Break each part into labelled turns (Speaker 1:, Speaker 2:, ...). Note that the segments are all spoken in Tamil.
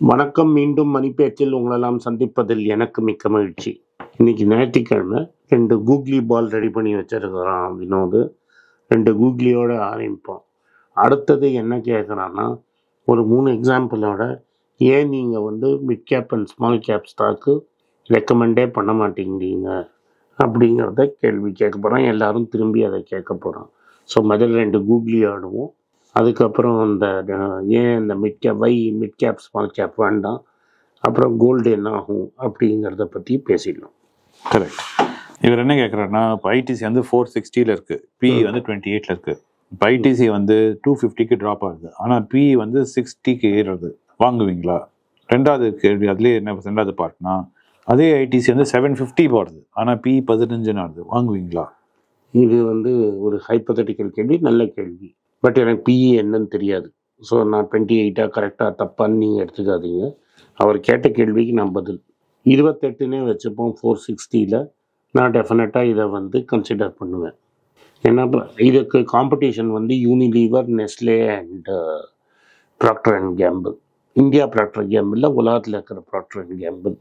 Speaker 1: வணக்கம் மீண்டும் மணிப்பேச்சில் உங்களெல்லாம் சந்திப்பதில் எனக்கு மிக்க மகிழ்ச்சி. இன்னைக்கு ஞாயிற்றுக்கிழமை ரெண்டு கூக்லி பால் ரெடி பண்ணி வச்சிருக்கிறான் வினோது. ரெண்டு கூக்லியோட ஆரம்பிப்போம். அடுத்தது என்ன கேட்குறான்னா ஒரு மூணு எக்ஸாம்பிளோட ஏன் நீங்கள் வந்து mid cap and small cap stock ரெக்கமெண்டே பண்ண மாட்டேங்கிறீங்க? அப்படிங்கிறத கேள்வி கேட்க போகிறோம் எல்லாரும் திரும்பி அதை கேட்க போகிறோம் ஸோ முதல்ல ரெண்டு கூக்லி ஆடுவோம் அதுக்கப்புறம் அந்த அஹ், ஏன் இந்த மிட் கேப் வை மிட் கேப் ஸ்மால் கேப் வேண்டாம்? அப்புறம் கோல்டு என்ன ஆகும் அப்படிங்கிறத பற்றி பேசிடலாம்
Speaker 2: கரெக்ட் இவர் என்ன கேட்குறாருன்னா இப்போ ஐடிசி வந்து ஃபோர் சிக்ஸ்டியில் இருக்கு. பிஇ வந்து டுவெண்ட்டி எயிட்ல இருக்கு. இப்போ ஐடிசி வந்து டூ ஃபிஃப்டிக்கு ட்ராப் ஆகுது. ஆனால் பிஇ வந்து சிக்ஸ்டிக்கு ஏறுறது. வாங்குவீங்களா? ரெண்டாவது கேள்வி அதுலேயே என்ன ரெண்டாவது பார்ட்னா அதே ஐடிசி வந்து செவன் ஃபிஃப்டி போடுது. ஆனால் பிஇ பதினஞ்சுன்னு ஆகுது. வாங்குவீங்களா?
Speaker 1: இது வந்து ஒரு ஹைப்போதட்டிக்கல் கேள்வி நல்ல கேள்வி. பட் எனக்கு பிஇ என்னன்னு தெரியாது. ஸோ நான் டுவெண்ட்டி எயிட்டாக கரெக்டாக தப்பான்னு நீங்கள் எடுத்துக்காதீங்க. அவர் கேட்ட கேள்விக்கு நான் பதில். இருபத்தெட்டுனே வச்சுப்போம் ஃபோர் சிக்ஸ்டியில் நான் டெஃபினட்டாக இதை வந்து கன்சிடர் பண்ணுவேன். ஏன்னா இதுக்கு காம்படிஷன் வந்து Unilever Nestle and Procter and Gamble India Procter கேம்பிளில் உலகத்தில் இருக்கிற ப்ராக்டர் அண்ட் கேம்பிள்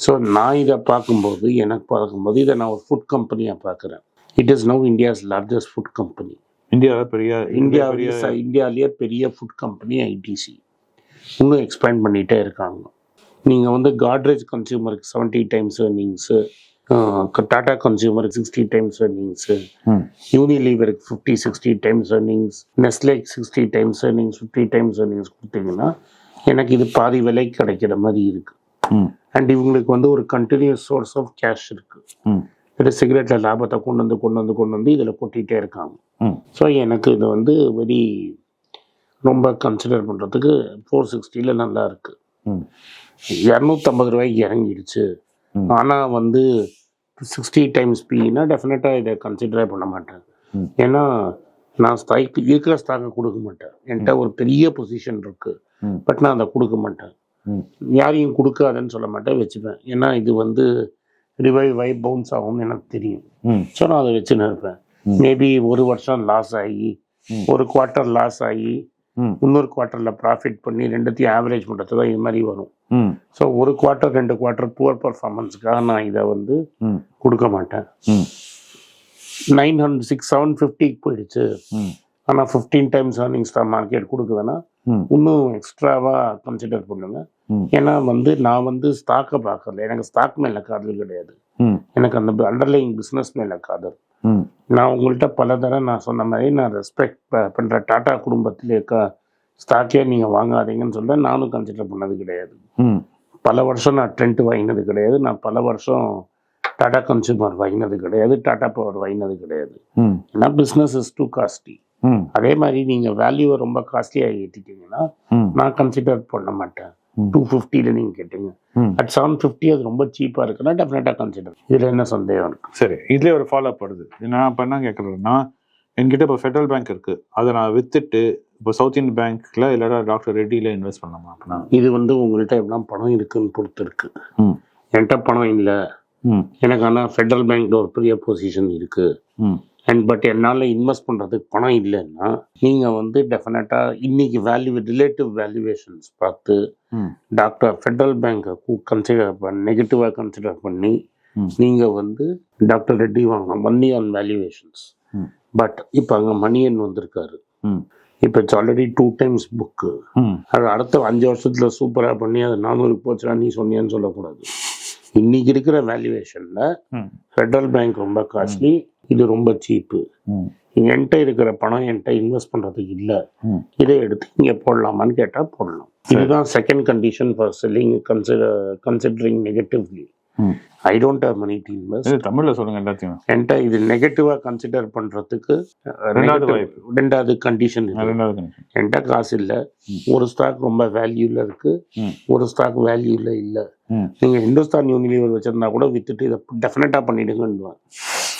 Speaker 1: ஸோ நான் இதை பார்க்கும்போது எனக்கு பார்க்கும்போது இதை நான் ஒரு ஃபுட் கம்பெனியாக பார்க்குறேன். It is now India's largest food company
Speaker 2: இந்தியாவில் பெரிய
Speaker 1: இந்தியாவிலேயே ச- இந்தியாவிலேயே பெரிய ஃபுட் கம்பெனி ஐடிசி இன்னும் எக்ஸ்பேண்ட் பண்ணிகிட்டே இருக்காங்க. நீங்கள் வந்து காட்ரேஜ் கன்சியூமருக்கு செவன்ட்டி டைம்ஸ் ஏர்னிங்ஸு டாடா கன்சியூமருக்கு சிக்ஸ்டி டைம்ஸ் ஏர்னிங்ஸு யூனிலீவருக்கு fifty sixty times earnings நெஸ்லேக்கு sixty times earnings fifty times earnings கொடுத்தீங்கன்னா எனக்கு இது பாதி விலைக்கு கிடைக்கிற மாதிரி இருக்குது அண்ட் இவங்களுக்கு வந்து ஒரு கண்டினியூஸ் சோர்ஸ் ஆஃப் கேஷ் இருக்குது
Speaker 2: ம்.
Speaker 1: இது சிகரெட்டில் லாபத்தை கொண்டு வந்து கொண்டு வந்து கொண்டு வந்து இதில் கொட்டிகிட்டே இருக்காங்க. ஸோ எனக்கு இது வந்து வெரி ரொம்ப கன்சிடர் பண்ணுறதுக்கு ஃபோர் சிக்ஸ்டியில் நல்லா இருக்கு.
Speaker 2: ம்.
Speaker 1: இரநூத்தம்பது ரூபாய்க்கு இறங்கிடுச்சு. ஆனால் வந்து சிக்ஸ்டி டைம்ஸ் பின்னா டெஃபினட்டாக இதை கன்சிடரே பண்ண மாட்டேன். ஏன்னா நான் ஸ்டாக் இருக்கிற ஸ்டாக்கை கொடுக்க மாட்டேன். என்கிட்ட ஒரு பெரிய பொசிஷன் இருக்கு.
Speaker 2: ம்.
Speaker 1: பட் நான் அதை கொடுக்க மாட்டேன். யாரையும் கொடுக்காதன்னு சொல்ல மாட்டேன் வச்சுப்பேன். ஏன்னா இது வந்து ரிவைவ் வை பவுன்ஸ் ஆகும்னு எனக்கு தெரியும். ஸோ நான் அதை வச்சுன்னு இருப்பேன். மேபி ஒரு வருஷம் லாஸ் ஆகி. ஒரு குவார்ட்டர் லாஸ் ஆகி இன்னொரு குவார்ட்டரில் ப்ராஃபிட் பண்ணி ரெண்டுத்தையும் ஆவரேஜ் பண்ணுறது தான் இது மாதிரி வரும். ஸோ ஒரு குவார்ட்டர் ரெண்டு குவார்ட்டர் புவர் பர்ஃபார்மன்ஸ்க்காக நான் இதை வந்து கொடுக்க மாட்டேன். நைன் ஹண்ட்ரட் சிக்ஸ் செவன் ஃபிஃப்டிக்கு போயிடுச்சு. ஆனால் ஃபிஃப்டீன் டைம்ஸ் ஏர்னிங்ஸ் தான் மார்க்கெட் கொடுக்குதுன்னா இன்னும் எக்ஸ்ட்ராவாக கன்சிடர் பண்ணுங்க. ஏன்னா வந்து நான் வந்து ஸ்டாக்கை பார்க்கல. எனக்கு ஸ்டாக் மேலே காதல் கிடையாது. எனக்கு அந்த அண்டர்லைங் பிஸ்னஸ் மேலே காதல். நான் உங்கள்கிட்ட பல தடவை நான் சொன்ன மாதிரி நான் ரெஸ்பெக்ட் பண்ணுற டாடா குடும்பத்தில் இருக்க ஸ்டாக்கே நீங்கள் வாங்காதீங்கன்னு சொல்ல நானும் கன்சிடர் பண்ணது கிடையாது. பல வருஷம் நான் ட்ரெண்ட் வாங்கினது கிடையாது. நான் பல வருஷம் டாடா கன்சூமர் வாங்கினது கிடையாது. டாடா பவர் வாங்கினது கிடையாது. ஏன்னா பிஸ்னஸ் இஸ் டூ காஸ்ட்லி
Speaker 2: ம்
Speaker 1: அதே மாதிரி நீங்கள் வேல்யூவை ரொம்ப காஸ்ட்லியாக ஏற்றிட்டீங்கன்னா
Speaker 2: ம்.
Speaker 1: நான் கன்சிடர் பண்ண மாட்டேன். டூ ஃபிஃப்டியில் நீங்கள் கேட்டீங்க. அட் செவன் ஃபிஃப்டி அது ரொம்ப சீப்பாக இருக்குன்னா டெஃபினட்டாக கன்சிடர் இதில் என்ன சந்தேகம் இருக்கு?
Speaker 2: சரி இதுலேயே ஒரு ஃபாலோ அப் வருது நான் இப்போ என்ன கேட்குறேன்னா என்கிட்ட இப்போ ஃபெடரல் பேங்க் இருக்கு. அதை நான் வித்துட்டு இப்போ சவுத் இந்தியன் பேங்க்ல இல்லைனா டாக்டர் ரெட்டியில் இன்வெஸ்ட் பண்ணலாமா அப்படின்னா?
Speaker 1: இது வந்து உங்கள்கிட்ட எவ்வளோ பணம் இருக்குன்னு பொறுத்து இருக்கு என்கிட்ட பணம் இல்லை. எனக்கு ஆனால் ஃபெடரல் பேங்க்ல ஒரு பெரிய பொசிஷன் இருக்குது
Speaker 2: ம்.
Speaker 1: அண்ட் பட் என்னால் இன்வெஸ்ட் பண்ணுறதுக்கு பணம் இல்லைன்னா நீங்கள் வந்து டெஃபினட்டாக இன்னைக்கு வேல்யூ ரிலேட்டிவ் வேல்யூவேஷன்ஸ் பார்த்து டாக்டர் ஃபெடரல் பேங்கை கன்சிடர் பண்ணி நெகட்டிவாக கன்சிடர் பண்ணி. நீங்கள் வந்து டாக்டர் ரெட்டி வாங்கலாம் மணி ஆன் வேல்யூவேஷன்ஸ். பட் இப்போ அங்கே மணியன் வந்திருக்காரு. இப்போ it's already two times book அது அடுத்த அஞ்சு வருஷத்தில் சூப்பராக பண்ணி அது நானூறுக்கு போச்சுன்னா நீ சொன்னியான்னு சொல்லக்கூடாது. இன்னைக்கு இருக்கிற வேல்யூவேஷனில் ஃபெடரல் பேங்க் ரொம்ப காஸ்ட்லி இது ரொம்ப சீப்பு என்கிட்ட இருக்கிற பணம் என்கிட்ட இன்வெஸ்ட் பண்ணுறதுக்கு இல்லை. இதை எடுத்து இங்கே போடலாமான்னு கேட்டால் போடலாம். இதுதான் second condition for selling consider considering negatively I don't have money to invest
Speaker 2: தமிழ்ல சொல்லுங்க எல்லாத்தையும்.
Speaker 1: என்கிட்ட இது நெகட்டிவாக கன்சிடர் பண்ணுறதுக்கு
Speaker 2: ரெண்டாவது.
Speaker 1: ரெண்டாவது கண்டிஷன். என்கிட்ட காசு இல்லை. ஒரு ஸ்டாக் ரொம்ப வேல்யூல இருக்கு. ஒரு ஸ்டாக் வேல்யூல இல்லை. நீங்கள் ஹிந்துஸ்தான் யூனிலிவர் வச்சிருந்தா கூட வித்துட்டு இதை டெஃபினட்டாக பண்ணிடுங்கன்னுவேன்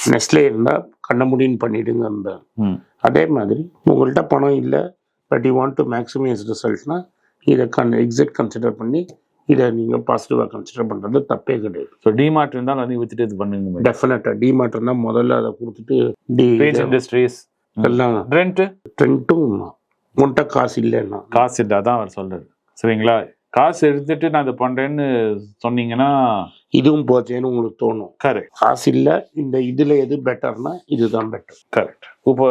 Speaker 1: நெஸ்லே இருந்தால் கண்ண முடின்னு பண்ணிடுங்க
Speaker 2: ம்.
Speaker 1: அதே மாதிரி உங்கள்கிட்ட பணம் இல்லை but you want to maximise ரிசல்ட்னா இதை கன் எக்ஸிட் கன்சிடர் பண்ணி இதை நீங்கள் பாசிட்டிவாக கன்சிடர் பண்ணுறது தப்பே கிடையாது.
Speaker 2: ஸோ டிமார்ட் இருந்தாலும் அதையும் வித்துட்டு இது பண்ணுங்க
Speaker 1: டெஃபினட்டாக டிமார்ட்னா முதல்ல அதை கொடுத்துட்டு டி
Speaker 2: இண்டஸ்ட்ரீஸ்
Speaker 1: எல்லாம்
Speaker 2: ரெண்ட்
Speaker 1: ட்ரெண்ட்டும் உன்கிட்ட காசு இல்லைன்னா.
Speaker 2: காசு இல்லை அதான் அவர் சொல்றாரு. சரிங்களா? காசு எடுத்துட்டு நான் இதை பண்றேன்னு சொன்னீங்கன்னா
Speaker 1: இதுவும் போச்சேன்னு உங்களுக்கு தோணும்.
Speaker 2: கரெக்ட்
Speaker 1: காசு இல்லை இந்த இதுல எது பெட்டர்னா இதுதான் பெட்டர்
Speaker 2: கரெக்ட் இப்போ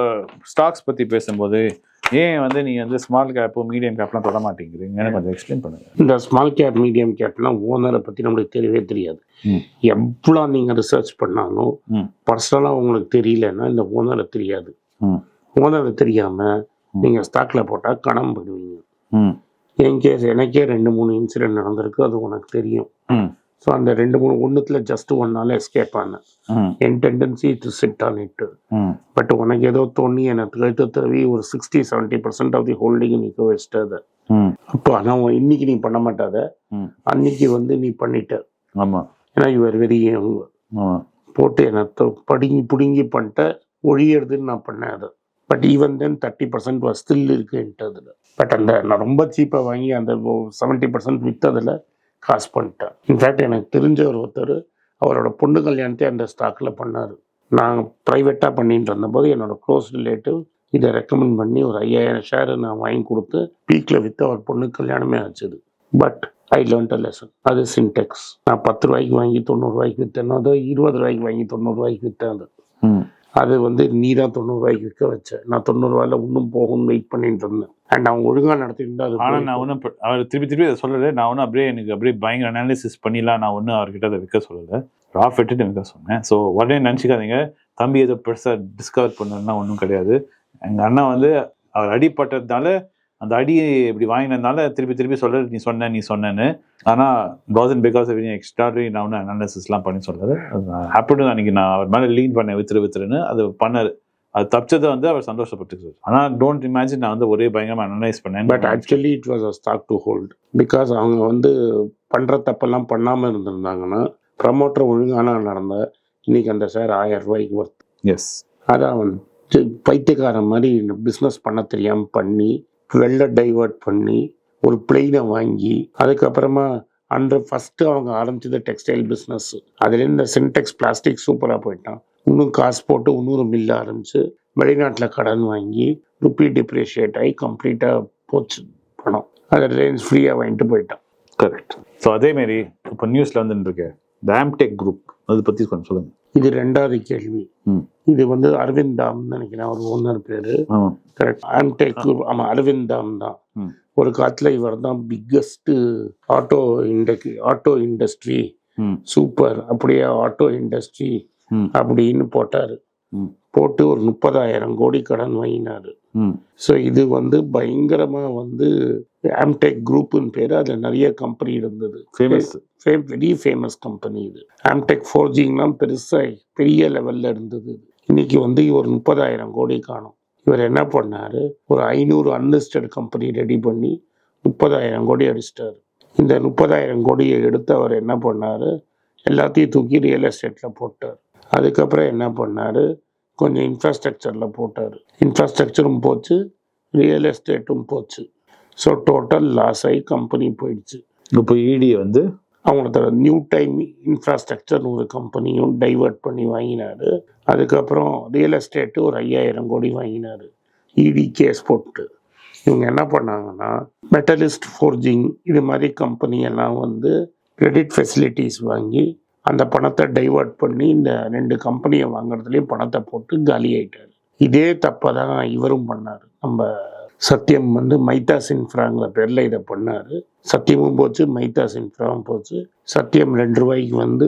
Speaker 2: ஸ்டாக்ஸ் பத்தி பேசும்போது ஏன் வந்து நீங்க வந்து ஸ்மால் கேப் மீடியம் கேப்லாம் தொட மாட்டேங்கிறீங்க எனக்கு கொஞ்சம் எக்ஸ்பிளைன் பண்ணுங்க.
Speaker 1: இந்த ஸ்மால் கேப் மீடியம் கேப்லாம் ஓனரை பற்றி நம்மளுக்கு தெரியவே தெரியாது. எவ்வளோ நீங்கள் ரிசர்ச் பண்ணாலும். பர்சனலாக உங்களுக்கு தெரியலன்னா இந்த ஓனரை தெரியாது. ஓனரை தெரியாமல். நீங்கள் ஸ்டாக்கில் போட்டால் கணம் பண்ணுவீங்க.
Speaker 2: ம்.
Speaker 1: என் கேஸ் எனக்கே ரெண்டு மூணு இன்சிடென்ட் நடந்திருக்கு அது உனக்கு தெரியும். ஸோ அந்த ரெண்டு மூணு ஒன்றுத்தில் ஜஸ்ட் ஒன் நாள் எஸ்கேப் ஆனேன் என் tendency to sit on it but உனக்கு ஏதோ தோணி எனக்கு கழுத்து தருவி ஒரு sixty seventy percent of the holding நிற்க வச்சுட்டு அதை அப்போ ஆனால் இன்னைக்கு நீ பண்ண மாட்டாத. அன்னைக்கு வந்து நீ பண்ணிட்ட.
Speaker 2: ஆமா.
Speaker 1: ஏன்னா யுவர் வெரி
Speaker 2: ஆமா.
Speaker 1: போட்டு என்னை படுங்கி பிடுங்கி பண்ணிட்ட ஒழியறதுன்னு நான் பண்ணேன் அதை. But even then thirty percent still இருக்குன்ட்டு அதில் பட் அந்த நான் ரொம்ப சீப்பாக வாங்கி அந்த செவன்ட்டி பர்சன்ட் விற்றதில் காசு பண்ணிட்டேன். இன்ஃபேக்ட் எனக்கு தெரிஞ்ச ஒரு ஒருத்தர் அவரோட பொண்ணு கல்யாணத்தை அந்த ஸ்டாக்கில் பண்ணார். நான் ப்ரைவேட்டாக பண்ணிட்டு இருந்தபோது என்னோட க்ளோஸ் ரிலேட்டிவ் இதை ரெக்கமெண்ட் பண்ணி ஒரு ஐயாயிரம் ஷேர் நான் வாங்கி கொடுத்து பீக்கில் விற்று அவர் பொண்ணு கல்யாணமே ஆச்சுது. But I learnt a lesson அது சின்டெக்ஸ் நான் பத்து ரூபாய்க்கு வாங்கி தொண்ணூறுரூவாய்க்கு விற்றேன் அதோ இருபது ரூபாய்க்கு வாங்கி தொண்ணூறுரூவாய்க்கு விற்றேன் அது. அது வந்து நீ தான் தொண்ணூறுரூவாய்க்கு விற்க வச்ச. நான் தொண்ணூறுரூவாயில் இன்னும் போகும்னு வெயிட் பண்ணிட்டு இருந்தேன். அண்ட் அவன் ஒழுங்காக நடத்திட்டு அது
Speaker 2: ஆனா
Speaker 1: போய்
Speaker 2: நான் ஒன்றும் அவர் திருப்பி திருப்பி அதை சொல்லலை. நான் ஒன்றும் அப்படியே எனக்கு அப்படியே பயங்கர அனாலிசிஸ் பண்ணிலாம் நான் ஒன்றும் அவர்கிட்ட அதை விற்க சொல்லலை. ராஃப் எடுத்துட்டு விற்க சொன்னேன். ஸோ உடனே நினச்சிக்காதீங்க. தம்பி ஏதோ பெருசாக டிஸ்கவர் பண்ணணும்னா ஒன்றும் கிடையாது. எங்கள் அண்ணா வந்து அவர் அடிப்பட்டதுனால அந்த அடியை இப்படி வாங்கினதுனால திருப்பி திருப்பி சொல்ல நீ சொன்ன நீ சொன்னேன்னு. ஆனால் வாசன் பிகாஸ் ஆஃப் எக்ஸ்ட்ராடரி நான் ஒன்றும் அனாலிசிஸ்லாம் பண்ணி சொல்லாது ஹாப்பிட்டு அன்னைக்கு நான் அவர் மேலே லீன் பண்ணேன் வித்துரு வித்துருன்னு அது பண்ணாரு. அது தப்பிச்சதை வந்து அவர் சந்தோஷப்பட்டுக்கிறார் ஆனால் டோன்ட் இமேஜின் நான் வந்து ஒரே பயங்கரமாக அனலைஸ் பண்ணேன்
Speaker 1: but actually it was a stock to hold because அவங்க வந்து பண்ணுற தப்பெல்லாம் பண்ணாமல் இருந்திருந்தாங்கன்னா ப்ரமோட்டர் ஒழுங்கான நடந்த இன்னைக்கு அந்த ஷேர் ஆயிரம் ரூபாய்க்கு ஒர்த்
Speaker 2: எஸ்
Speaker 1: அதான் வந்து பைத்தியக்காரன் மாதிரி பிஸ்னஸ் பண்ண தெரியாமல் பண்ணி வெள்ளை டைவர்ட் பண்ணி ஒரு பிளெயினை வாங்கி அதுக்கப்புறமா அந்த ஃபஸ்ட்டு அவங்க ஆரம்பிச்சது டெக்ஸ்டைல் பிஸ்னஸ் அதுலேருந்து சின்டெக்ஸ் பிளாஸ்டிக் சூப்பராக போயிட்டான். இன்னும் காசு போட்டு இன்னொரு மில்ல ஆரம்பித்து வெளிநாட்டில் கடன் வாங்கி ருப்பி டிப்ரிஷியேட் ஆகி கம்ப்ளீட்டாக போச்சு பணம். அதை ரிலையன்ஸ் ஃப்ரீயாக வாங்கிட்டு போயிட்டான்.
Speaker 2: கரெக்ட் ஸோ அதேமாரி இப்போ நியூஸில் வந்துட்டு இருக்கு இந்த குரூப் அதை பற்றி கொஞ்சம் சொல்லுங்கள்
Speaker 1: இது ரெண்டாவது கேள்வி. இது வந்து அரவிந்த் தாம்னு நினைக்கிறேன். அவர் ஓனர் பேர். கரெக்ட் ஆம்டெக் ஆமாம் அரவிந்த் தாம் தான். ஒரு காலத்தில் இவர் தான் பிக்கஸ்ட்டு ஆட்டோ இண்டக் ஆட்டோ இண்டஸ்ட்ரி சூப்பர் அப்படியே ஆட்டோ இண்டஸ்ட்ரி அப்படின்னு போட்டார். போட்டு ஒரு முப்பதாயிரம் கோடி கடன் வாங்கினார். ஸோ இது வந்து பயங்கரமாக வந்து ஆம்டெக் குரூப்புன்னு பேர் அதில் நிறைய கம்பெனி இருந்தது.
Speaker 2: ஃபேமஸ்
Speaker 1: வெரி ஃபேமஸ் கம்பெனி இது. ஆம்டெக் ஃபோர் ஜிங்லாம் பெருசாக பெரிய லெவலில் இருந்தது. இன்னைக்கு வந்து ஒரு முப்பதாயிரம் கோடி காணும். இவர் என்ன பண்ணார்? ஒரு ஐநூறு அன்லிஸ்டட் கம்பெனி ரெடி பண்ணி முப்பதாயிரம் கோடி அடிச்சிட்டாரு. இந்த முப்பதாயிரம் கோடியை எடுத்து அவர் என்ன பண்ணார்? எல்லாத்தையும் தூக்கி ரியல் எஸ்டேட்டில் போட்டார். அதுக்கப்புறம் என்ன பண்ணார்? கொஞ்சம் இன்ஃப்ராஸ்ட்ரக்சரில் போட்டார். இன்ஃப்ராஸ்ட்ரக்சரும் போச்சு ரியல் எஸ்டேட்டும் போச்சு. ஸோ டோட்டல் லாஸ் ஆகி கம்பெனி போயிடுச்சு.
Speaker 2: இப்போ இடி வந்து?
Speaker 1: அவங்களோட நியூ டைம் இன்ஃப்ராஸ்ட்ரக்சர் ஒரு கம்பெனியும் டைவர்ட் பண்ணி வாங்கினாரு. அதுக்கப்புறம் ரியல் எஸ்டேட்டு ஒரு ஐயாயிரம் கோடி வாங்கினாரு. இடி கேஸ் போட்டு. இவங்க என்ன பண்ணாங்கன்னா மெட்டலிஸ்ட் ஃபோர்ஜிங் இது மாதிரி கம்பெனி எல்லாம் வந்து கிரெடிட் ஃபெசிலிட்டிஸ் வாங்கி அந்த பணத்தை டைவர்ட் பண்ணி இந்த ரெண்டு கம்பெனியை வாங்குறதுலேயும் பணத்தை போட்டு காலி ஆயிட்டாரு இதே தப்பை தான் இவரும் பண்ணார். நம்ம சத்தியம் வந்து மைதாஸ் இன்ஃப்ராங்கிற பேரில் இதை பண்ணார். சத்தியமும் போச்சு மைதாஸ் இன்ஃப்ராவும் போச்சு. சத்தியம் ரெண்டு ரூபாய்க்கு வந்து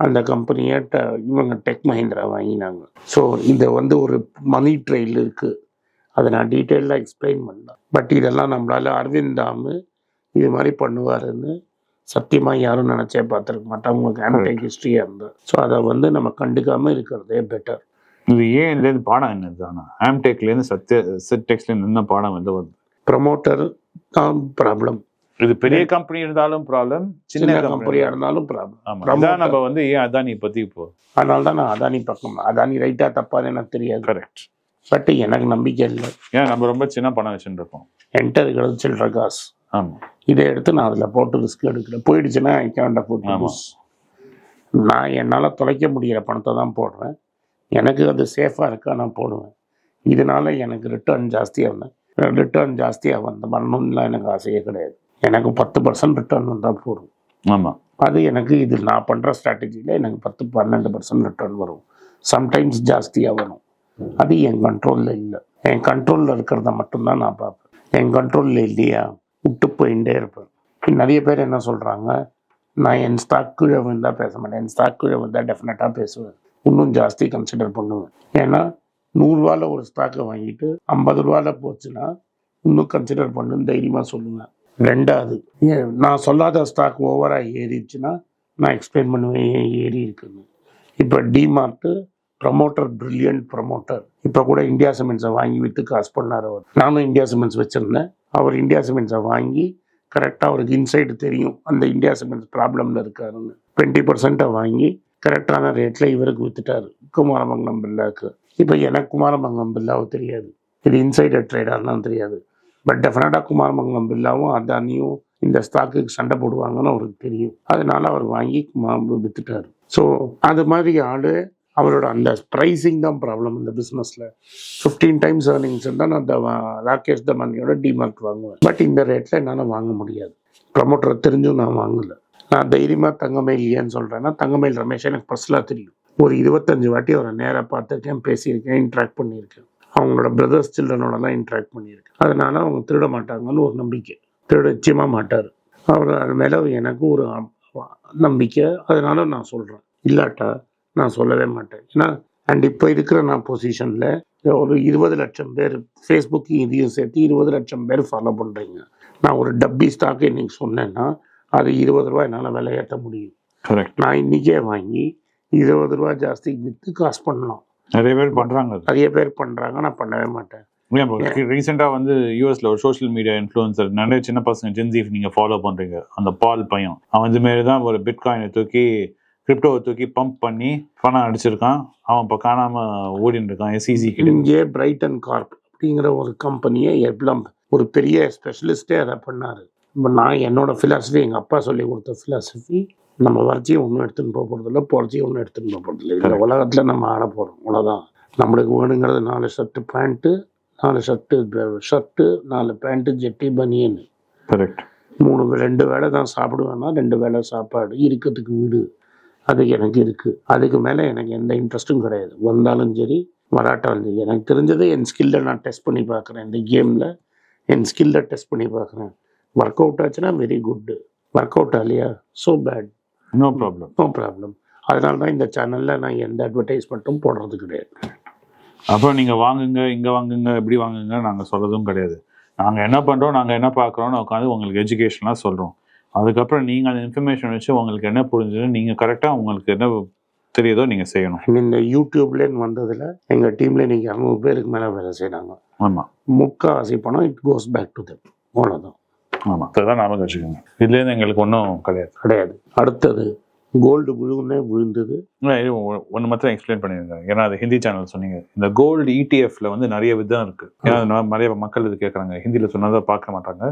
Speaker 1: அந்த கம்பெனியை ட இவங்க டெக் மஹிந்திரா வாங்கினாங்க. ஸோ இதை வந்து ஒரு மணி ட்ரெயில் இருக்குது அதை நான் டீட்டெயிலாக எக்ஸ்பிளைன் பண்ணேன். பட் இதெல்லாம் நம்மளால அரவிந்த் தாமு இது மாதிரி பண்ணுவாருன்னு சத்தியமாக யாரும் நினச்சே பார்த்துருக்க மாட்டாங்க. உங்களுக்கு ஆம்டெக் ஹிஸ்ட்ரியாக இருந்தால் ஸோ அதை வந்து நம்ம கண்டுக்காமல் இருக்கிறதே பெட்டர்
Speaker 2: இது ஏன் இதுலேருந்து பாடம் என்னது ஆனால் ஆம்டெக்லேருந்து சத்ய செட்டெக்ஸ்லேருந்து என்ன பாடம் வந்து வருது
Speaker 1: ப்ரமோட்டர் தான் ப்ராப்ளம்
Speaker 2: இது பெரிய கம்பெனி இருந்தாலும் ப்ராப்ளம் சின்ன
Speaker 1: சின்ன
Speaker 2: கம்பெனி
Speaker 1: கம்பெனியாக இருந்தாலும் ப்ராப்ளம்
Speaker 2: நம்ம வந்து ஏன் அதானி பத்தி இப்போ.
Speaker 1: அதனால தான் நான் அதானி பக்கம் அதானி ரைட்டாக தப்பான்னு எனக்கு தெரியாது.
Speaker 2: கரெக்ட்
Speaker 1: பட் எனக்கு நம்பிக்கை இல்லை.
Speaker 2: ஏன் நம்ம ரொம்ப சின்ன பணம் வச்சுட்டு இருக்கோம்?
Speaker 1: என்கிட்ட இருக்கிறது சில்லற காசு.
Speaker 2: ஆமா.
Speaker 1: இதை எடுத்து நான் அதில் போட்டு ரிஸ்க் எடுக்கல போயிடுச்சுன்னா ஐ கேண்ட போட்டு. நான் என்னால் தொலைக்க முடியிற பணத்தை தான் போடுறேன். எனக்கு அது சேஃபாக இருக்கா நான் போடுவேன். இதனால எனக்கு ரிட்டர்ன் ஜாஸ்தியாக இருந்தேன் ரிட்டர்ன் ஜாஸ்தியாக வந்த வரணும்லாம் எனக்கு ஆசையே கிடையாது. எனக்கு பத்து பர்சன்ட் ரிட்டர்ன் வந்தால் போதும்.
Speaker 2: ஆமா.
Speaker 1: அது எனக்கு இது நான் பண்ணுற ஸ்ட்ராட்டஜியில் எனக்கு பத்து பன்னெண்டு பர்சன்ட் ரிட்டர்ன் வரும். சம்டைம்ஸ் ஜாஸ்தியாக வரும் அது என் கண்ட்ரோலில் இல்லை. என் கண்ட்ரோலில் இருக்கிறத மட்டும்தான் நான் பார்ப்பேன். என் கண்ட்ரோலில் இல்லையா? விட்டு போயிட்டே இருப்பேன். நிறைய பேர் என்ன சொல்கிறாங்க நான் என் ஸ்டாக் கீழே விழுந்தால் பேச மாட்டேன். என் ஸ்டாக் கீழே விழுந்தால் டெஃபினட்டாக பேசுவேன். இன்னும் ஜாஸ்தி கன்சிடர் பண்ணுவேன். ஏன்னா நூறுரூவால ஒரு ஸ்டாக்கை வாங்கிட்டு ஐம்பது ரூபால போச்சுன்னா இன்னும் கன்சிடர் பண்ணுன்னு தைரியமாக சொல்லுவேன். ரெண்டாவது நான் சொல்லாத ஸ்டாக் ஓவராக ஏறிச்சுன்னா நான் எக்ஸ்பிளைன் பண்ணுவேன் ஏன் ஏறி இருக்குன்னு. இப்போ டிமார்ட்டு ப்ரமோட்டர் பிரில்லியன்ட் ப்ரமோட்டர் இப்போ கூட இந்தியா சிமெண்ட்ஸை வாங்கி விற்று காசு பண்ணார் அவர். நானும் இந்தியா சிமெண்ட்ஸ் வச்சுருந்தேன். அவர் இந்தியா சிமெண்ட்ஸை வாங்கி கரெக்டாக அவருக்கு இன்சைடு தெரியும் அந்த இந்தியா சிமெண்ட்ஸ் ப்ராப்ளமில் இருக்காருன்னு. டுவெண்ட்டி பர்சென்ட்டை வாங்கி கரெக்டான ரேட்டில் இவருக்கு விற்றுட்டாரு குமாரமங்கலம் பில்லாக்கு இப்போ எனக்கு குமாரமங்கலம் பில்லாவும் தெரியாது. இது இன்சைடர் ட்ரேடர்லாம் தெரியாது. பட் டெஃபினட்டாக குமாரமங்கலம் பில்லாவும் அதானியும் இந்த ஸ்டாக்குக்கு சண்டை போடுவாங்கன்னு அவருக்கு தெரியும். அதனால அவர் வாங்கி குமா- ஸோ அது மாதிரி ஆள் அவரோட அந்த ப்ரைஸிங் தான் ப்ராப்ளம் இந்த பிஸ்னஸில் ஃபிஃப்டீன் டைம்ஸ் ஏர்னிங்ஸ் தான் நான் ராகேஷ் தமானியோட டிமார்க் வாங்குவேன். பட் இந்த ரேட்டில் என்னால் வாங்க முடியாது. ப்ரமோட்டரை தெரிஞ்சும் நான் வாங்கலை. நான் தைரியமாக தங்கமயில் ஏன்னு சொல்கிறேன்னா தங்கமயில் ரமேஷ் எனக்கு பர்சனலாக தெரியும். ஒரு இருபத்தஞ்சு வாட்டி அவரை நேராக பார்த்துருக்கேன் பேசியிருக்கேன் இன்ட்ராக்ட் பண்ணியிருக்கேன். அவங்களோட பிரதர்ஸ் சில்ட்ரனோட தான் இன்ட்ராக்ட் பண்ணியிருக்கேன். அதனால் அவங்க திருட மாட்டாங்கன்னு ஒரு நம்பிக்கை. திருட நிச்சயமாக மாட்டார். அவர் அது மேலே எனக்கு ஒரு நம்பிக்கை. அதனால நான் சொல்கிறேன் இல்லாட்டா நான் சொல்லவே மாட்டேன். ஏன்னா அண்ட் இப்போ இருக்கிற நான் பொசிஷனில் ஒரு இருபது லட்சம் பேர் ஃபேஸ்புக் இதையும் சேர்த்து இருபது லட்சம் பேர் ஃபாலோ பண்ணுறீங்க நான் ஒரு டப்பி ஸ்டாக் இன்னைக்கு சொன்னேன்னா அது இருபது ரூபா என்னால் விலையேற்ற முடியும்.
Speaker 2: கரெக்ட்
Speaker 1: நான் இன்றைக்கே வாங்கி இருபது ரூபா ஜாஸ்தி விற்று காசு பண்ணலாம்.
Speaker 2: நிறைய பேர் பண்றாங்க அது.
Speaker 1: நிறைய பேர் பண்ணுறாங்க நான் பண்ணவே மாட்டேன்.
Speaker 2: ரீசெண்டாக வந்து யூஎஸ்ல ஒரு சோஷியல் மீடியா இன்ஃப்ளூயன்சர் நிறைய சின்ன பசங்க ஜென்சி நீங்க ஃபாலோ பண்றீங்க. அந்த பால் பையன். அவன் இந்த மாரி தான் ஒரு பிட்காயினை தூக்கி கிரிப்டோவை தூக்கி பம்ப் பண்ணி பணம் அடிச்சிருக்கான். அவன் இப்போ காணாம ஓடின்னு இருக்கான் எஸ்இசி கிட்ட.
Speaker 1: இங்கே பிரைட்டன் கார்ப் அப்படிங்கிற ஒரு கம்பெனியை எப்ளம் ஒரு பெரிய ஸ்பெஷலிஸ்டே அதை பண்ணார். நான் என்னோட ஃபிலாசபி எங்கள் அப்பா சொல்லி கொடுத்த ஃபிலாசபி நம்ம வறட்சியும் ஒன்றும் எடுத்துன்னு போக போகிறதில்ல புரட்சியும் ஒன்றும் எடுத்துன்னு போக போகிறதில்ல இந்த. உலகத்தில் நம்ம ஆட போகிறோம் அவ்வளோதான் நம்மளுக்கு வேணுங்கிறது நாலு ஷர்ட்டு பேண்ட்டு நாலு ஷர்ட்டு ஷர்ட்டு நாலு பேண்ட்டு ஜெட்டி பனியன்
Speaker 2: கரெக்ட்
Speaker 1: மூணு ரெண்டு வேளை தான் சாப்பிடுவேன்னா ரெண்டு வேளை சாப்பாடு இருக்கிறதுக்கு வீடு. அது எனக்கு இருக்குது அதுக்கு மேலே எனக்கு எந்த இன்ட்ரெஸ்ட்டும் கிடையாது. வந்தாலும் சரி வராட்டாலும் சரி. எனக்கு தெரிஞ்சதை என் ஸ்கில்லை நான் டெஸ்ட் பண்ணி பார்க்குறேன். இந்த கேமில் என் ஸ்கில்லை டெஸ்ட் பண்ணி பார்க்குறேன். ஒர்க் அவுட் ஆச்சுன்னா வெரி குட்டு ஒர்க் அவுட் ஆகலையா? So bad
Speaker 2: no problem
Speaker 1: no problem அதனால தான் இந்த சேனலில் நான் எந்த அட்வர்டைஸ்மெண்ட்டும் போடுறது கிடையாது.
Speaker 2: அப்புறம் நீங்க வாங்குங்க இங்க வாங்குங்க இப்படி வாங்குங்க நாங்க சொல்றதும் கிடையாது. நாங்க என்ன பண்றோம் நாங்க என்ன பார்க்குறோம்னு உட்காந்து உங்களுக்கு எஜுகேஷனாக சொல்றோம். அதுக்கப்புறம் நீங்க அந்த இன்ஃபர்மேஷன் வச்சு உங்களுக்கு என்ன புரிஞ்சுது நீங்க கரெக்டா உங்களுக்கு என்ன தெரியுதோ நீங்க செய்யணும்.
Speaker 1: இந்த யூடியூப்லேன்னு வந்ததில் எங்கள் டீமில் இன்றைக்கி இரநூறு பேருக்கு மேலே வேலை செய்கிறாங்க
Speaker 2: ஆமா.
Speaker 1: முக்கால்வாசி பணம் it goes back to them அவ்வளோதான்
Speaker 2: ஆமா. அதுதான் ஞாபகம் வச்சுக்கோங்க. இதுல இருந்து எங்களுக்கு ஒன்றும் கிடையாது.
Speaker 1: கிடையாது. அடுத்தது கோல்டு விழுகுனே விழுந்தது.
Speaker 2: ஒன்று மாத்திரம் எக்ஸ்பிளைன் பண்ணிருங்க ஏன்னா அது ஹிந்தி சேனல் சொன்னீங்க. இந்த கோல்டு இடிஎஃப்ல வந்து நிறைய விதம் இருக்கு. ஏன்னா நிறைய மக்கள் இது கேட்குறாங்க ஹிந்தியில சொன்னதை பார்க்க மாட்டாங்க.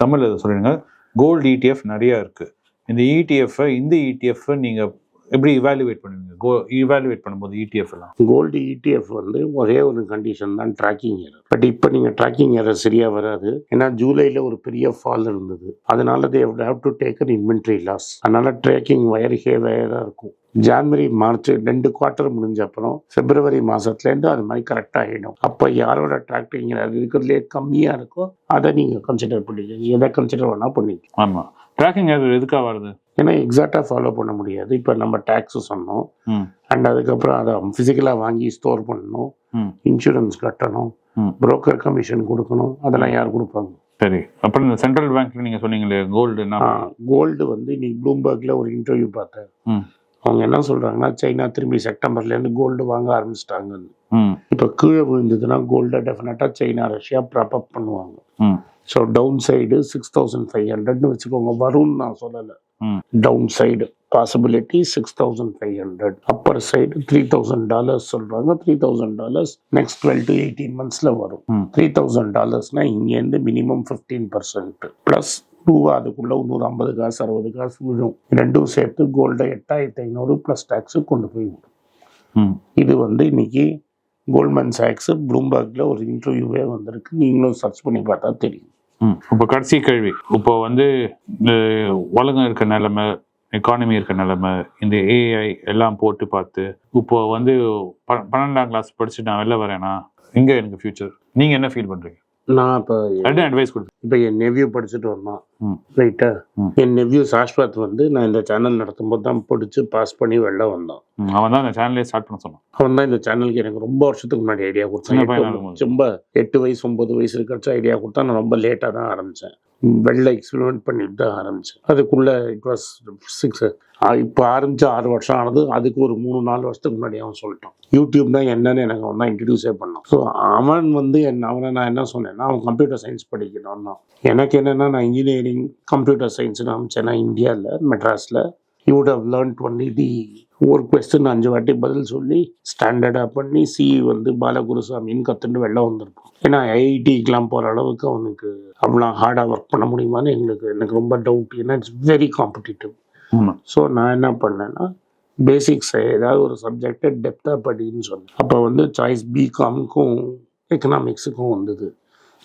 Speaker 2: தமிழ்ல இதை சொல்லிடுங்க. கோல்டு இடிஎஃப் நிறைய இருக்கு. இந்த E இடிஎஃப் இந்த E இடிஎஃப் நீங்க எப்படி இவாலுவேட் பண்ணுவீங்க? கோ இவாலுவேட் பண்ணும்போது E இடிஎஃப் எல்லாம்?
Speaker 1: கோல்டு இடிஎஃப் வந்து ஒரே ஒரு கண்டிஷன் தான் ட்ராக்கிங் எரர் பட் இப்போ நீங்கள் ட்ராக்கிங் எரர் சரியாக வராது. ஏன்னா ஜூலையில் ஒரு பெரிய ஃபால் இருந்தது. அதனால they have to take an inventory loss அதனால ட்ராக்கிங் வயர் ஹே வயராக இருக்கும். ஜான்வரி மார்ச் ரெண்டு குவார்ட்டர் முடிஞ்ச அப்புறம் பிப்ரவரி மாதத்துலேருந்து அது மாதிரி கரெக்டாக ஆகிடும் அப்போ யாரோட ட்ராக்கிங் எரர் இருக்கிறதுலே கம்மியாக இருக்கோ அதை நீங்கள் கன்சிடர் பண்ணிக்கோங்க. எதை கன்சிடர் வேணால் பண்ணிக்க
Speaker 2: ஆமா. ட்ராக்கிங் எரர் எதுக்கா வருது?
Speaker 1: ஏன்னா எக்ஸாக்டாக ஃபாலோ பண்ண முடியாது. இப்போ நம்ம டேக்ஸு சொன்னோம். அண்ட் அதுக்கப்புறம் அதை ஃபிசிக்கலாக வாங்கி ஸ்டோர் பண்ணணும். இன்சூரன்ஸ் கட்டணும். புரோக்கர் கமிஷன் கொடுக்கணும். அதெல்லாம் யார் கொடுப்பாங்க?
Speaker 2: சரி. அப்புறம் இந்த சென்ட்ரல் பேங்க்ல நீங்க சொன்னீங்களே கோல்டு
Speaker 1: கோல்டு வந்து நீ ப்ளூம்பர்க்ல ஒரு இன்டர்வியூ பார்த்தேன் அவங்க என்ன சொல்றாங்கன்னா சைனா திரும்பி செப்டம்பர்லேருந்து கோல்டு வாங்க ஆரம்பிச்சிட்டாங்கன்னு.
Speaker 2: ம்.
Speaker 1: இப்போ கீழே விழுந்ததுன்னா கோல்டை டெஃபினட்டாக சைனா ரஷ்யா ப்ராப் அப் பண்ணுவாங்க.
Speaker 2: ம்.
Speaker 1: So downside six thousand five ஹண்ட்ரட்னு வச்சுக்கோங்க. வரும்னு நான் சொல்லலை.
Speaker 2: ம்.
Speaker 1: Downside possibility six thousand five hundred upper side three thousand dollars சொல்கிறாங்க three thousand dollars next twelve to eighteen மந்த்ஸில் வரும் த்ரீ தௌசண்ட் டாலர்ஸ்னால் இங்கேருந்து மினிமம் ஃபிஃப்டீன் பர்சன்ட் ப்ளஸ் ரூபா அதுக்குள்ளே இன்னொரு ஐம்பது காசு அறுபது காசு விழும். ரெண்டும் சேர்த்து கோல்டை எட்டாயிரத்தி ஐநூறு ப்ளஸ் டேக்ஸு கொண்டு போய் விடும்.
Speaker 2: ம்.
Speaker 1: இது வந்து இன்னைக்கு கோல்ட்மேன் சாக்ஸு ப்ளூம்பர்கில் ஒரு இன்டர்வியூவே வந்திருக்கு. நீங்களும் சர்ச் பண்ணி பார்த்தா தெரியும்.
Speaker 2: இப்போ கடைசி கேள்வி. இப்போ வந்து இந்த உலகம் இருக்க நிலைமை எக்கானமி இருக்க நிலைமை இந்த ஏஐ எல்லாம் போட்டு பார்த்து இப்போ வந்து பன்னெண்டாம் கிளாஸ் படிச்சுட்டு நான் வெளில வரேன்னா இங்க எனக்கு ஃபியூச்சர் நீங்க என்ன ஃபீல் பண்றீங்க?
Speaker 1: நான் இப்போ
Speaker 2: என்ன அட்வைஸ் கொடுத்து
Speaker 1: இப்போ என் நெவ்யூ படிச்சுட்டு வந்தான்.
Speaker 2: ம்.
Speaker 1: ரைட்டா. என் நெவ்யூ சாஸ்வத் வந்து நான் இந்த சேனல் நடத்தும்போது தான் படிச்சு பாஸ் பண்ணி வெளில வந்தான்
Speaker 2: அவன் தான் அந்த சேனலே ஸ்டார்ட் பண்ண சொன்னான்.
Speaker 1: அவன் தான் இந்த சேனலுக்கு எனக்கு ரொம்ப வருஷத்துக்கு முன்னாடி ஐடியா கொடுத்தான். ரொம்ப எட்டு வயசு ஒன்பது வயசு இருக்கிறச்ச ஐடியா கொடுத்தா நான் ரொம்ப லேட்டாக தான் ஆரம்பித்தேன் வெளில எக்ஸ்பெரிமெண்ட் பண்ணிட்டு தான் ஆரம்பித்தேன் அதுக்குள்ள இட் வாஸ் சிக்ஸ் இப்போ ஆரம்பிச்சு ஆறு வருஷம் ஆனது. அதுக்கு ஒரு மூணு நாலு வருஷத்துக்கு முன்னாடி அவன் சொல்லிட்டான். யூடியூப் தான் என்னன்னு எனக்கு அவன் தான் இன்ட்ரடியூஸே பண்ணான். ஸோ அவன் வந்து என் அவனை நான் என்ன சொன்னேன்னா அவன் கம்ப்யூட்டர் சயின்ஸ் படிக்கணும் தான் எனக்கு என்னென்னா நான் இன்ஜினியரிங் கம்ப்யூட்டர் சயின்ஸ்னு நான் இந்தியாவில் மெட்ராஸில். You would have learned only the ஒரு கொஸ்டின் அஞ்சு வாட்டி பதில் சொல்லி ஸ்டாண்டர்டாக பண்ணி சி வந்து பாலகுருசாமின்னு கற்றுட்டு வெளில வந்திருப்போம். ஏன்னா ஐஐடிக்கெலாம் போகிற அளவுக்கு அவனுக்கு அவ்வளோ ஹார்டாக ஒர்க் பண்ண முடியுமான்னு எங்களுக்கு எனக்கு ரொம்ப டவுட் ஏன்னா இட்ஸ் வெரி காம்படிட்டிவ் ஸோ நான் என்ன பண்ணேன்னா பேசிக்ஸ் ஏதாவது ஒரு சப்ஜெக்டை டெப்த்தாக படின்னு சொன்னேன். அப்போ வந்து சாய்ஸ் பிகாமுக்கும் எக்கனாமிக்ஸுக்கும் வந்தது.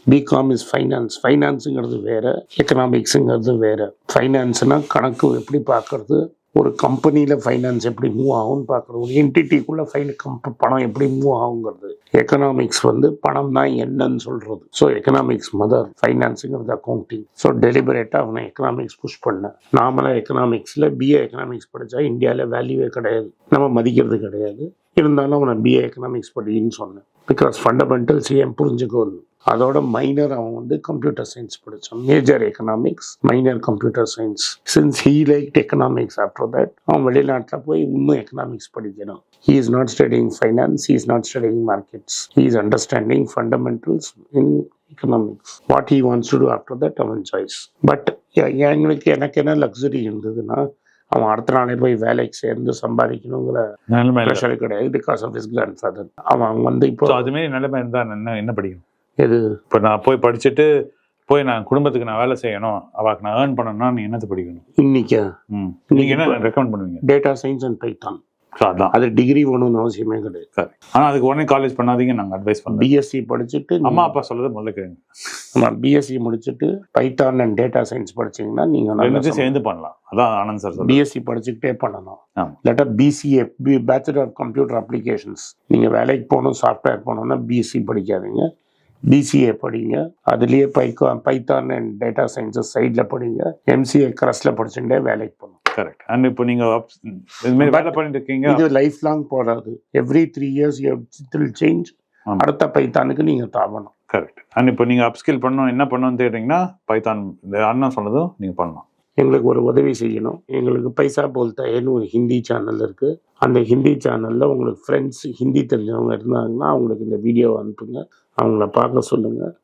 Speaker 1: பிகாம் இஸ் ஃபைனான்ஸ் ஃபைனான்ஸுங்கிறது வேறு எக்கனாமிக்ஸுங்கிறது வேறு. ஃபைனான்ஸ்னால் கணக்கு எப்படி பார்க்கறது? ஒரு கம்பெனியில் ஃபைனான்ஸ் எப்படி மூவ் ஆகும்னு பார்க்குறது. ஒரு என்டிட்டிக்குள்ளே ஃபைன் கம்ப பணம் எப்படி மூவ் ஆகுங்கிறது. எக்கனாமிக்ஸ் வந்து பணம் தான் என்னன்னு சொல்கிறது ஸோ எக்கனாமிக்ஸ் மதர் ஃபைனான்ஸுங்கிறது அக்கௌண்டிங் ஸோ டெலிபரேட்டாக அவனை எக்கனாமிக்ஸ் புஷ் பண்ணேன் நாமளாக எக்கனாமிக்ஸில் பிஏ எக்கனாமிக்ஸ் படித்தா இந்தியாவில் வேல்யூவே கிடையாது. நம்ம மதிக்கிறது கிடையாது. இருந்தாலும் அவனை பிஏ எக்கனாமிக்ஸ் படின்னு சொன்னேன். பிகாஸ் ஃபண்டமெண்டல்ஸ் ஏன் புரிஞ்சுக்கணும் அதோட மைனர் அவன் வந்து கம்ப்யூட்டர் சயின்ஸ் படித்தான் major economics minor computer science since he like economics after that அவன் வெளிநாட்டில் போய் இன்னும் எக்கனாமிக்ஸ் படிக்கணும் he is not studying finance he is not studying markets he is understanding fundamentals in economics what he wants to do after that அவன் சாய்ஸ் பட் எங்களுக்கு எனக்கு என்ன லக்ஸரி இருந்ததுன்னா அவன் அடுத்த நாளே போய் வேலைக்கு சேர்ந்து சம்பாதிக்கணுங்கிற
Speaker 2: நிலைமை
Speaker 1: கிடையாது because of his grand father அவன் வந்து இப்போ
Speaker 2: ஸோ அது மாதிரி நிலைமை இருந்தா நான் என்ன என்ன படிக்கணும்?
Speaker 1: எது?
Speaker 2: இப்போ நான் போய் படிச்சுட்டு போய் நான் குடும்பத்துக்கு நான் வேலை செய்யணும் அவாக்கு நான் ஏர்ன் பண்ணணும்னா நீ என்னத்தை படிக்கணும்?
Speaker 1: இன்னைக்கு?
Speaker 2: ம். நீங்க என்ன ரெக்கமெண்ட் பண்ணுவீங்க?
Speaker 1: டேட்டா சயின்ஸ் அண்ட் பைத்தான்
Speaker 2: அதான்.
Speaker 1: அது டிகிரி வேணும்னு அவசியமே கிடையாது.
Speaker 2: சரி. ஆனா அதுக்கு உடனே காலேஜ் பண்ணாதீங்க நாங்க அட்வைஸ் பண்றோம்.
Speaker 1: பிஎஸ்சி படிச்சுட்டு
Speaker 2: அம்மா அப்பா சொல்றது முதல்ல கேளுங்க.
Speaker 1: ஆமாம் பிஎஸ்சி முடிச்சுட்டு பைத்தான் அண்ட் டேட்டா சயின்ஸ் படிச்சீங்கன்னா நீங்கள்
Speaker 2: சேர்ந்து பண்ணலாம். அதான் ஆனந்த் சார்
Speaker 1: பிஎஸ்சி படிச்சுக்கிட்டே பண்ணணும். இல்லாட்டா BCA B bachelor of computer applications நீங்கள் வேலைக்கு போகணும் சாஃப்ட்வேர் போகணுன்னா பிஎஸ்சி படிக்காதீங்க. பிசிஏ படிங்க. அதுலேயே பைக்கா பைத்தான் அண்ட் டேட்டா சயின்ஸஸ் சைடில் படிங்க. எம்சிஏ கிரஸில் படிச்சுட்டே வேலைக்கு போகணும்.
Speaker 2: கரெக்ட் அண்ட் இப்போ நீங்க ups- இது மாதிரி வேலை பண்ணிட்டு இருக்கீங்க
Speaker 1: இது லைஃப் லாங் போடாது every three years will change. அடுத்த பைத்தானுக்கு நீங்கள் தாவணும்.
Speaker 2: கரெக்ட் அண்ட் இப்போ நீங்க அப்ஸ்கில் பண்ணணும் என்ன பண்ணணும்னு தேடுறீங்கன்னா பைத்தான் இந்த அண்ணா சொன்னதும் நீங்க பண்ணலாம்.
Speaker 1: எங்களுக்கு ஒரு உதவி செய்யணும். எங்களுக்கு பைசா போல்தாயேன்னு ஒரு ஹிந்தி சேனல் இருக்குது அந்த ஹிந்தி சேனலில் உங்களுக்கு ஃப்ரெண்ட்ஸ் ஹிந்தி தெரிஞ்சவங்க இருந்தாங்கன்னா அவங்களுக்கு இந்த வீடியோ அனுப்புங்க. அவங்கள பார்க்க சொல்லுங்கள்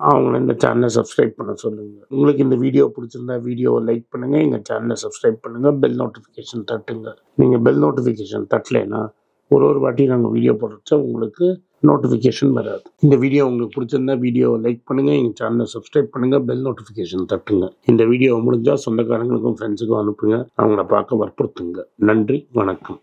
Speaker 1: அவங்கள இந்த சேனலை சப்ஸ்கிரைப் பண்ண சொல்லுங்கள் உங்களுக்கு இந்த வீடியோ பிடிச்சிருந்தா வீடியோவை லைக் பண்ணுங்கள் எங்கள் சேனலை சப்ஸ்கிரைப் பண்ணுங்கள் பெல் நோட்டிஃபிகேஷன் தட்டுங்க. நீங்கள் பெல் நோட்டிஃபிகேஷன் தட்டலைன்னா ஒரு ஒரு வாட்டி நாங்கள் வீடியோ போடுறச்சா உங்களுக்கு நோட்டிஃபிகேஷன் வராது. இந்த வீடியோ உங்களுக்கு பிடிச்சிருந்தா வீடியோவை லைக் பண்ணுங்கள் எங்கள் சேனலை சப்ஸ்கிரைப் பண்ணுங்கள் பெல் நோட்டிஃபிகேஷன் தட்டுங்க. இந்த வீடியோ முடிஞ்சால் சொந்தக்காரங்களுக்கும் ஃப்ரெண்ட்ஸுக்கும் அனுப்புங்க. அவங்கள பார்க்க வற்புறுத்துங்க. நன்றி வணக்கம்.